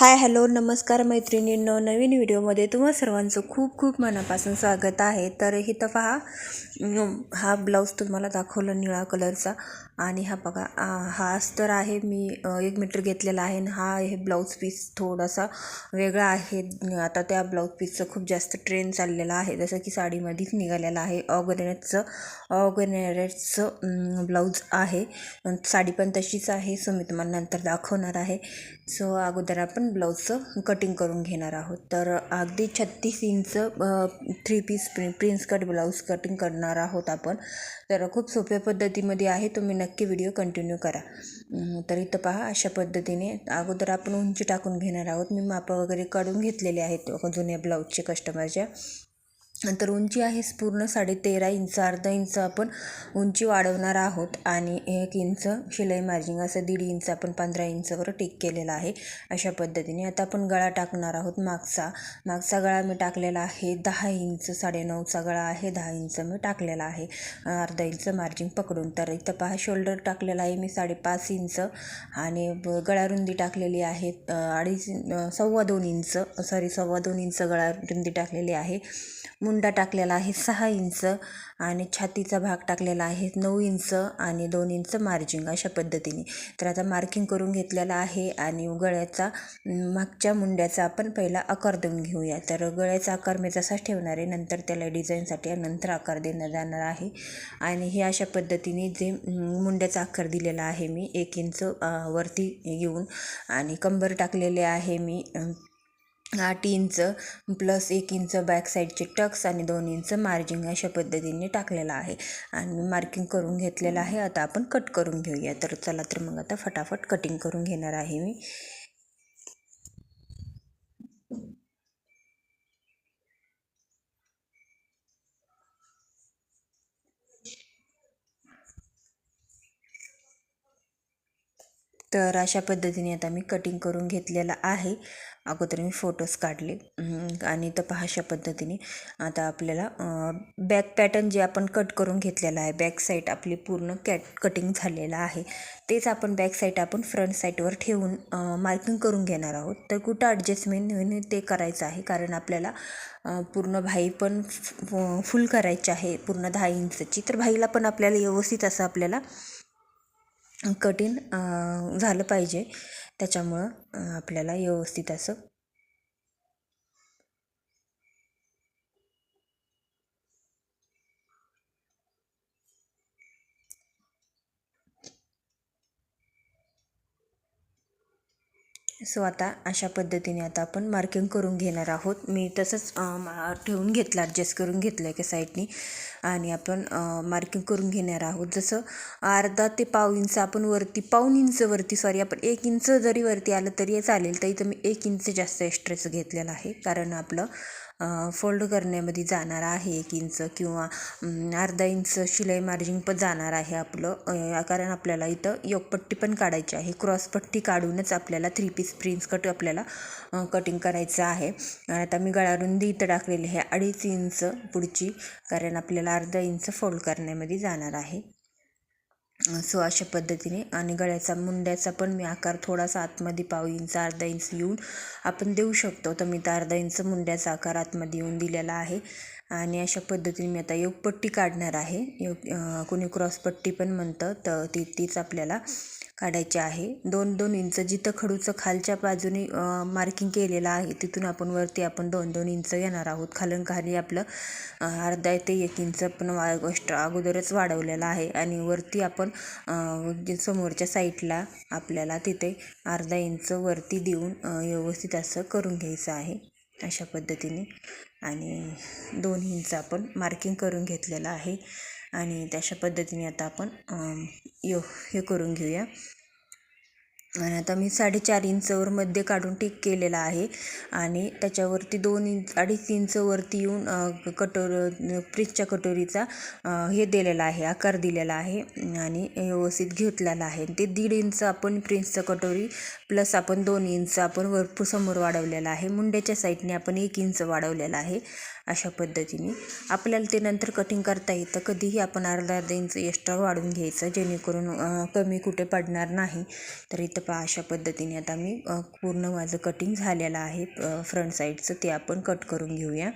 Hi hello नमस्कार मैत्रिणींनो. नवीन व्हिडिओमध्ये तुम्हा सर्वांचं खूप खूप मनापासून स्वागत आहे. तर इथं पहा हा ब्लाऊज तुम्हाला दाखवला निळा कलरचा आणि हा बघा हा अस्तर आहे. मी एक मीटर घेतलेला आहे आणि हा हे ब्लाऊज पीस थोडासा वेगळा आहे. आता त्या ब्लाऊज पीसचं खूप जास्त ट्रेंड चाललेला आहे. जसं की साडीमध्येच निघालेला आहे. ऑर्गनेटचं ऑर्गनेटचं ब्लाऊज आहे. साडी पण तशीच आहे. सो मी तुम्हाला नंतर दाखवणार आहे. सो अगोदर आपण ब्लाऊजचं कटिंग करून घेणार आहोत. तर अगदी छत्तीस इंच थ्री पीस प्रि प्रिन्स कट ब्लाऊज कटिंग करणार आहोत आपण. तर खूप सोप्या पद्धतीमध्ये आहे तुम्ही नक्की व्हिडिओ कंटिन्यू करा. तर इथं पहा अशा पद्धतीने अगोदर आपण उंची टाकून घेणार आहोत. मी मापं वगैरे काढून घेतलेले आहेत जुन्या ब्लाऊजचे कस्टमरच्या नंतर उंची आहे पूर्ण साडे तेरा इंच अर्धा इंच आपण उंची वाढवणार आहोत आणि एक इंच शिलाई मार्जिंग असं दीड इंच आपण पंधरा इंचवर टिक केलेला आहे. अशा पद्धतीने आता आपण गळा टाकणार आहोत मागचा. मागचा गळा मी टाकलेला आहे दहा इंच साडेनऊचा गळा आहे दहा इंच मी टाकलेला आहे. अर्धा इंच मार्जिंग पकडून. तर इथं पहा शोल्डर टाकलेला आहे मी साडेपाच इंच आणि गळा रुंदी टाकलेली आहे अडीच सव्वा दोन इंच सॉरी सव्वा दोन इंच गळा रुंदी टाकलेली आहे. मुंडा टाकलेला आहे सहा इंच आणि छातीचा भाग टाकलेला आहे नऊ इंच आणि दोन इंच मार्जिंग अशा पद्धतीने. तर आता मार्किंग करून घेतलेला आहे आणि गळ्याचा मागच्या मुंड्याचा आपण पहिला आकार देऊन घेऊया. तर गळ्याचा आकार मी तसाच ठेवणार आहे. नंतर त्याला डिझाईनसाठी नंतर आकार देण्यात जाणार आहे. आणि हे अशा पद्धतीने जे मुंड्याचा आकार दिलेला आहे मी एक इंच वरती घेऊन आणि कंबर टाकलेले आहे मी आठ इंच प्लस एक इंच बॅकसाईडचे टक्स आणि दोन इंच मार्जिंग अशा पद्धतीने टाकलेलं आहे. आणि मी मार्किंग करून घेतलेलं आहे. आता आपण कट करून घेऊया. तर चला तर मग आता फटाफट कटिंग करून घेणार आहे मी. तर अशा पद्धतीने आता मी कटिंग करून घेतलेलं आहे. अगोदर मी फोटोज काढले. आणि तर पहा अशा पद्धतीने आता आपल्याला बॅक पॅटर्न जे आपण कट करून घेतलेलं आहे बॅक साईड आपली पूर्ण कॅट कटिंग झालेलं आहे. तेच आपण बॅक साईड आपण फ्रंट साईडवर ठेवून मार्किंग करून घेणार आहोत. तर कुठं ॲडजस्टमेंट ते करायचं आहे? कारण आपल्याला पूर्ण भाई पण फुल करायची आहे. पूर्ण दहा इंचची. तर भाईला पण आपल्याला व्यवस्थित असं आपल्याला कठीण झालं पाहिजे. त्याच्यामुळं आपल्याला व्यवस्थित असं सो आता अशा पद्धतीने आता आपण मार्किंग करून घेणार आहोत. मी तसंच ठेवून घेतलं ॲडजस्ट करून घेतलं एका साईडनी आणि आपण मार्किंग करून घेणार आहोत. जसं अर्धा ते पाव इंच आपण वरती पाऊन इंच वरती सॉरी आपण एक इंच जरी वरती आलं तरी चालेल. तर इथं मी एक इंच जास्त एक्स्ट्राचं घेतलेलं आहे. कारण आपलं फोल्ड करण्यामध्ये जाणार आहे एक इंच किंवा अर्धा इंच शिलाई मार्जिंग पण जाणार आहे आपलं. कारण आपल्याला इथं योगपट्टी पण काढायची आहे. क्रॉसपट्टी काढूनच आपल्याला थ्री पीस प्रिन्स कट आपल्याला कटिंग करायचं आहे. आता मी गळारुंदी इथं टाकलेली आहे अडीच इंच पुढची कारण आपल्याला अर्धा इंच फोल्ड करण्यामध्ये जाणार आहे. सो अशा पद्धतीने आणि गळ्याचा मुंड्याचा पण मी आकार थोडासा आतमध्ये पाव इंच अर्धा इंच येऊन आपण देऊ शकतो. तर मी तर अर्धा इंच मुंड्याचा आकार आतमध्ये येऊन दिलेला आहे. आणि अशा पद्धतीने मी आता योगपट्टी काढणार आहे. योग कुणी कोणी क्रॉसपट्टी पण म्हणतं तर ती तीच आपल्याला काढायचे आहे. दोन दोन इंच जिथं खडूचं खालच्या बाजूने मार्किंग केलेलं आहे तिथून आपण वरती आपण दोन दोन इंच घेणार आहोत. खालून खाली आपलं अर्धा ते एक इंच पण वा गोष्ट अगोदरच वाढवलेलं आहे. आणि वरती आपण समोरच्या साईडला आपल्याला तिथे अर्धा इंच वरती देऊन व्यवस्थित असं करून घ्यायचं आहे. अशा पद्धतीने. आणि दोन इंच आपण मार्किंग करून घेतलेलं आहे. आणि तशा पद्धतीने आता आपण यो हे करून घेऊया. आणि आता मी साडेचार इंचवर मध्ये काढून टिक केलेला आहे. आणि त्याच्यावरती दोन इंच अडीच इंचवरती येऊन कटोर फ्रीजच्या कटोरीचा हे दिलेला आहे आकार दिलेला आहे आणि व्यवस्थित घेतलेला आहे. ते दीड इंच आपण फ्रीजचं कटोरी प्लस आपण दोन इंच आपण वरपूर समोर वाढवलेला आहे. मुंड्याच्या साईडने आपण एक इंच वाढवलेला आहे. अशा पद्धतीने. आपल्याला ते नंतर कटिंग करता येतं. कधीही आपण अर्धा अर्धा इंच एक्स्ट्रा वाढून घ्यायचं जेणेकरून कमी कुठे पडणार नाही. तर इथं पहा अशा पद्धतीने आता मी पूर्ण माझं कटिंग झालेलं आहे. फ्रंट साईडचं ते आपण कट करून घेऊया.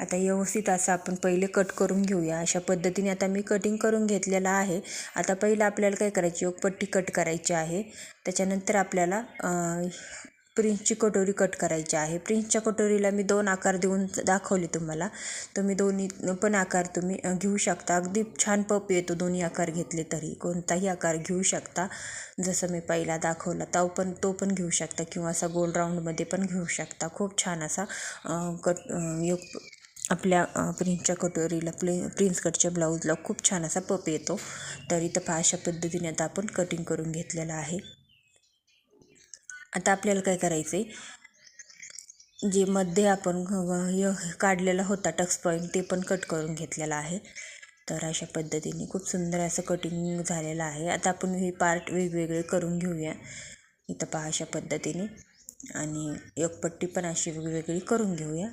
आता व्यवस्थित असं आपण पहिले कट करून घेऊया. अशा पद्धतीने आता मी कटिंग करून घेतलेलं आहे. आता पहिलं आपल्याला काय करायची? पट्टी कट करायची आहे. त्याच्यानंतर आपल्याला प्रिन्सची कटोरी कट करायची आहे. प्रिन्सच्या कटोरीला मी दोन आकार देऊन दाखवले तुम्हाला. तुम्ही दोन्ही पण आकार तुम्ही घेऊ शकता. अगदी छान पप येतो दोन्ही आकार घेतले तरी. कोणताही आकार घेऊ शकता. जसं मी पहिला दाखवला तो पण तो पण घेऊ शकता किंवा असा गोल राऊंडमध्ये पण घेऊ शकता. खूप छान असा कट योग आपल्या प्रिन्सच्या कटोरीला प्ले प्रिन्स कटच्या ब्लाऊजला खूप छान असा पप येतो. तर इथं अशा पद्धतीने आता आपण कटिंग करून घेतलेलं आहे. आता आपल्याला काय करायचं आहे जे मध्ये आपण काढलेला होता टक्स पॉईंट ते पण कट करून घेतलेला आहे. तर अशा पद्धतीने खूप सुंदर असं कटिंग झालेलं आहे. आता आपण हे पार्ट वेगवेगळे करून घेऊया. इथं पहा अशा पद्धतीने. आणि एक पट्टी पण अशी वेगवेगळी करून घेऊया.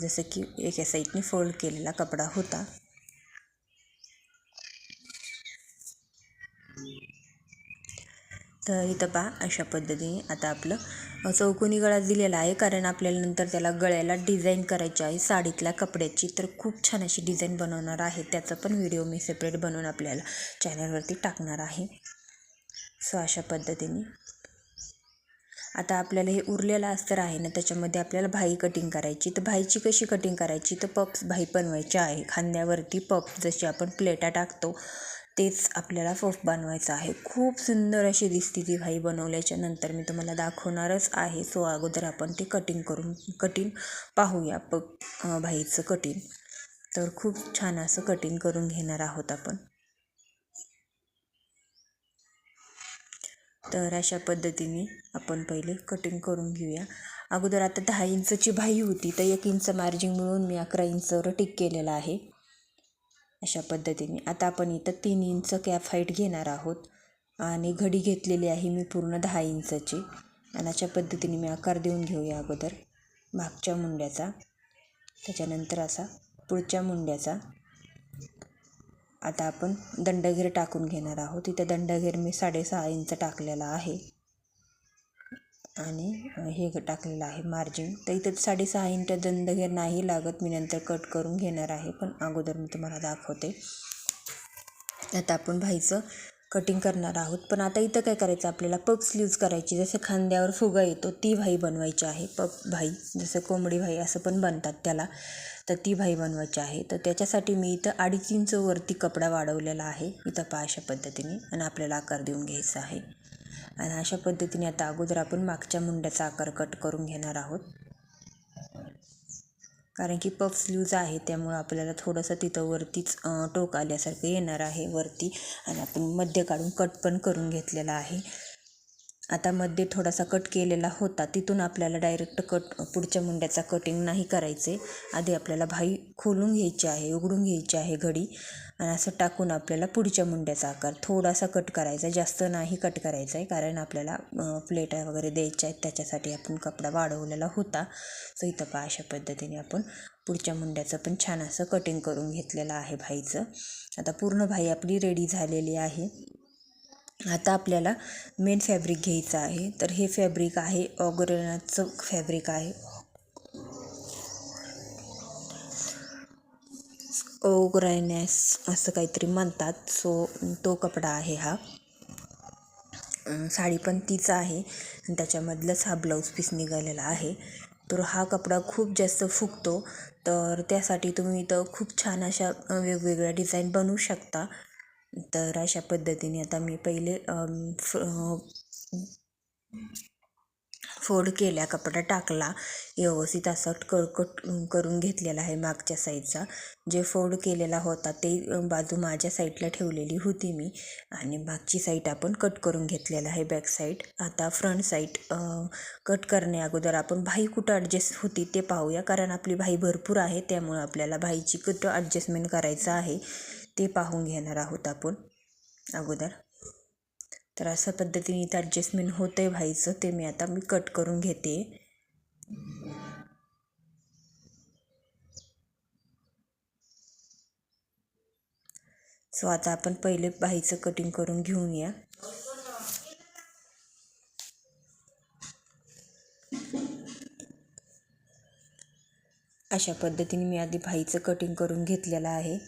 जसं की एका साईडने फोल्ड केलेला कपडा होता. तर इथं पहा अशा पद्धतीने आता आपलं चौकोनी गळा दिलेला आहे. कारण आपल्याला नंतर त्याला गळ्याला डिझाईन करायची आहे. साडीतल्या कपड्याची तर खूप छान अशी डिझाईन बनवणार आहे. त्याचा पण व्हिडिओ मी सेपरेट बनवून आपल्याला चॅनलवरती टाकणार आहे. सो अशा पद्धतीने. आता आपल्याला हे उरलेलं अस्तर आहे ना त्याच्यामध्ये आपल्याला भाई कटिंग करायची. तर भाईची कशी कटिंग करायची? तर पप्स भाई बनवायची आहे. खांद्यावरती पप जशी आपण प्लेटा टाकतो तेच आपल्याला फोफ बनवायचं आहे. खूप सुंदर अशी दिसते ती भाई बनवल्याच्या नंतर. मी तुम्हाला दाखवणारच आहे. सो अगोदर आपण ते कटिंग करून कटिंग पाहूया. प भाईचं कटिंग तर खूप छान असं कटिंग करून घेणार आहोत आपण. तर अशा पद्धतीने आपण पहिले कटिंग करून घेऊया. अगोदर आता दहा इंचची भाई होती. तर एक इंच मार्जिन मिळून मी अकरा इंचवर टिक केलेला आहे. अशा पद्धतीने. आता आपण इथं तीन इंच कॅप हाईट घेणार आहोत. आणि घडी घेतलेली आहे मी पूर्ण दहा इंचची. आणि अशा पद्धतीने मी आकार देऊन घेऊया अगोदर. मागच्या मुंड्याचा. त्याच्यानंतर असा पुढच्या मुंड्याचा. आता आपण दंडघेर टाकून घेणार आहोत. इथं दंडघेर मी साडेसहा इंच टाकलेला आहे. आणि हे टाकलेलं आहे मार्जिन तर इथं साडेसहा इंच दंडघेर नाही लागत. मी नंतर कट करून घेणार आहे पण अगोदर मी तुम्हाला दाखवते. आता आपण भाईचं कटिंग करणार आहोत. पण आता इथं काय करायचं? आपल्याला पप स्लीव्ज करायची. जसं खांद्यावर फुगा येतो ती भाई बनवायची आहे. पप भाई जसं कोंबडी भाई असं पण बनतात त्याला. तर ती भाई बनवायची आहे. तर त्याच्यासाठी मी इथं अडीच इंच वरती कपडा वाढवलेला आहे. इथं पहा अशा पद्धतीने. आणि आपल्याला आकार देऊन घ्यायचा आहे. आणि अशा पद्धतीने आता अगोदर आपण मागच्या मुंड्याचा आकार कट करून घेणार आहोत. कारण की पफ स्लीव्ज आहे त्यामुळं आपल्याला थोडंसं तिथं वरतीच टोक आल्यासारखं येणार आहे वरती. आणि आपण मध्य काढून कट पण करून घेतलेला आहे. आता मध्ये थोडासा कट केलेला होता. तिथून आपल्याला डायरेक्ट कट पुढच्या मुंड्याचा कटिंग नाही करायचे. आधी आपल्याला भाई खोलून घ्यायची आहे उघडून घ्यायची आहे घडी आणि असं टाकून आपल्याला पुढच्या मुंड्याचा आकार थोडासा कट करायचा. जास्त नाही कट करायचा आहे कारण आपल्याला प्लेट वगैरे द्यायच्या आहेत. त्याच्यासाठी आपण कपडा वाढवलेला होता. सो इथं पहा अशा पद्धतीने आपण पुढच्या मुंड्याचं पण छान असं कटिंग करून घेतलेलं आहे भाईचं. आता पूर्ण भाई आपली रेडी झालेली आहे. आता आपल्याला मेन फॅब्रिक घ्यायचं आहे. तर हे फॅब्रिक आहे ऑगरेनाचं फॅब्रिक आहे. ओग्रायनॅस असं काहीतरी म्हणतात. सो तो कपडा आहे हा. साडी पण तीच आहे. आणि त्याच्यामधलंच हा ब्लाऊज पीस निघालेला आहे. तर हा कपडा खूप जास्त फुगतो. तर त्यासाठी तुम्ही इथं खूप छान अशा वेगवेगळ्या डिझाईन बनवू शकता. तर अशा पद्धतीने आता मी पहिले फोड केल्या कपडा टाकला व्यवस्थित असा कट करून घेतलेला आहे मागच्या साईडचा जे फोड केलेला होता ते बाजू माझ्या साईडला ठेवलेली होती मी आणि मागची साईड आपण कट करून घेतलेला आहे बॅक साईड. आता फ्रंट साईड कट करण्या अगोदर आपण भाई कुठं ॲडजस्ट होती ते पाहूया कारण आपली भाई भरपूर आहे त्यामुळं आपल्याला भाईची कुठं ॲडजस्टमेंट करायचं आहे. ते पाहून घेणार आहोत आपण अगोदर. तर अशा पद्धतीने इथं ॲडजस्टमेंट होतं आहे व्हायचं ते मी आता मी कट करून घेते. सो आता आपण पहिले भाईचं कटिंग करून घेऊन या अशा पद्धतीने मी आधी भाईचं कटिंग करून घेतलेलं आहे.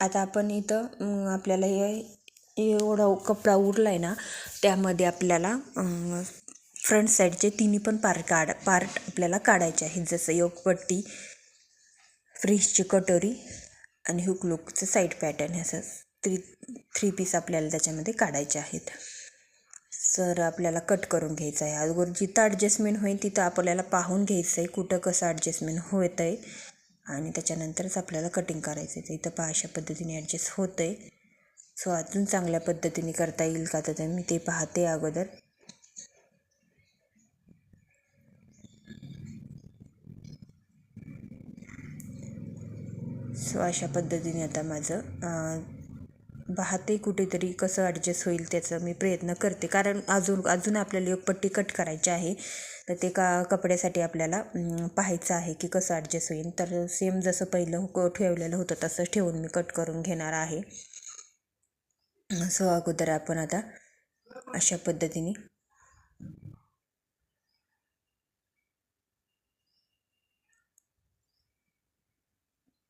आता आपण इथं आपल्याला हे एवढा कपडा उरला आहे ना त्यामध्ये आपल्याला फ्रंट साईडचे तिन्ही पण पार काढ पार्ट आपल्याला काढायचे आहेत. जसं योगपट्टी फ्रीजची कटोरी आणि हुकलुकचं साईड पॅटर्न हे असं थ्री थ्री पीस आपल्याला त्याच्यामध्ये काढायचे आहेत. सर आपल्याला कट करून घ्यायचं आहे अगोदर जिथं ॲडजस्टमेंट होईल तिथं आपल्याला पाहून घ्यायचं आहे कुठं कसं ॲडजस्टमेंट होत आहे आणि त्याच्यानंतरच आपल्याला कटिंग करायचं आहे इथं पहा अशा पद्धतीने ॲडजस्ट होतं आहे सो अजून चांगल्या पद्धतीने करता येईल का तर मी ते पाहते अगोदर. सो अशा पद्धतीने आता माझं पाहते कुठेतरी कसं ॲडजस्ट होईल त्याचा मी प्रयत्न करते. कारण अजून अजून आपल्याला एक पट्टी कट करायची आहे. तर ते का कपड्यासाठी आपल्याला पाहायचं आहे की कसं ॲडजस्ट होईल. तर सेम जसं पहिलं क ठेवलेलं होतं तसं ठेवून मी कट करून घेणार आहे. सो अगोदर आपण आता अशा पद्धतीने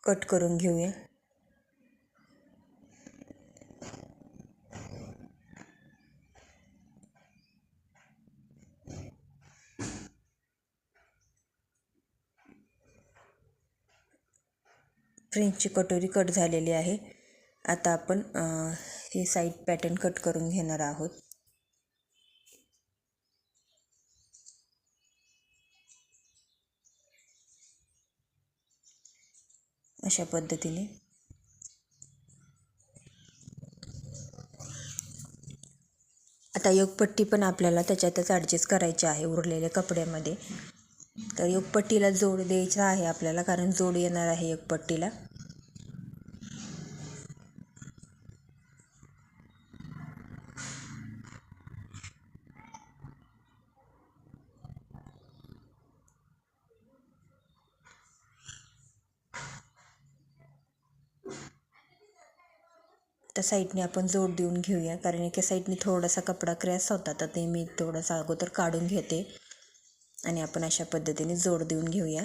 कट करून घेऊया. फ्रेंचची कटोरी कट झालेली आहे. आता आपण हे साईड पॅटर्न कट करून घेणार आहोत. अशा पद्धतीने. आता योगपट्टी पण आपल्याला त्याच्यातच ॲडजस्ट करायची आहे उरलेल्या कपड्यामध्ये. तर योगपट्टीला जोड द्यायचा आहे आपल्याला कारण जोड येणार आहे योगपट्टीला. त्या साईडने आपण जोड देऊन घेऊया. कारण एका साईडने थोडासा कपडा क्रॅस होता तर ते मी थोडासा अगोदर काढून घेते. आणि आपण अशा पद्धतीने जोड देऊन घेऊया.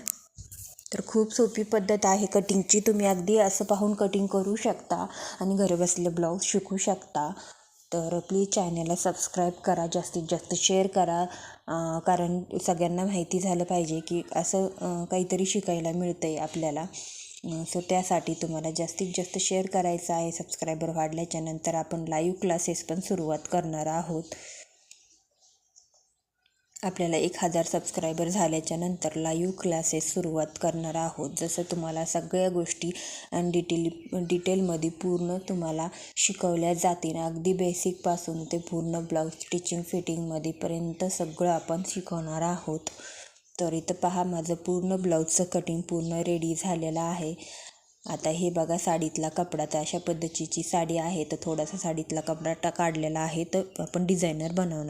तर खूप सोपी पद्धत आहे कटिंगची. तुम्ही अगदी असं पाहून कटिंग करू शकता आणि घरी बसले ब्लाऊज शिकू शकता. तर प्लीज चॅनलला सबस्क्राईब करा जास्तीत जास्त शेअर करा. कारण सगळ्यांना माहिती झालं पाहिजे की असं काहीतरी शिकायला मिळतं आहे आपल्याला. सो त्यासाठी तुम्हाला जास्तीत जास्त शेअर करायचं आहे. सबस्क्रायबर वाढल्याच्यानंतर आपण लाईव्ह क्लासेस पण सुरुवात करणार आहोत. आपल्याला एक हजार सबस्क्रायबर झाल्याच्यानंतर लाईव्ह क्लासेस सुरुवात करणार आहोत. जसं तुम्हाला सगळ्या गोष्टी आणि डिटेल डिटेलमध्ये पूर्ण तुम्हाला शिकवल्या जातील. अगदी बेसिकपासून ते पूर्ण ब्लाऊज स्टिचिंग फिटिंगमध्येपर्यंत सगळं आपण शिकवणार आहोत. तर इथं पहा माझं पूर्ण ब्लाऊजचं कटिंग पूर्ण रेडी झालेलं आहे. आता हे बघा साडीतला कपडा. तर अशा पद्धतीची साडी आहे. तर थोडासा साडीतला कपडा टा काढलेला आहे. तर आपण डिझायनर बनवणार.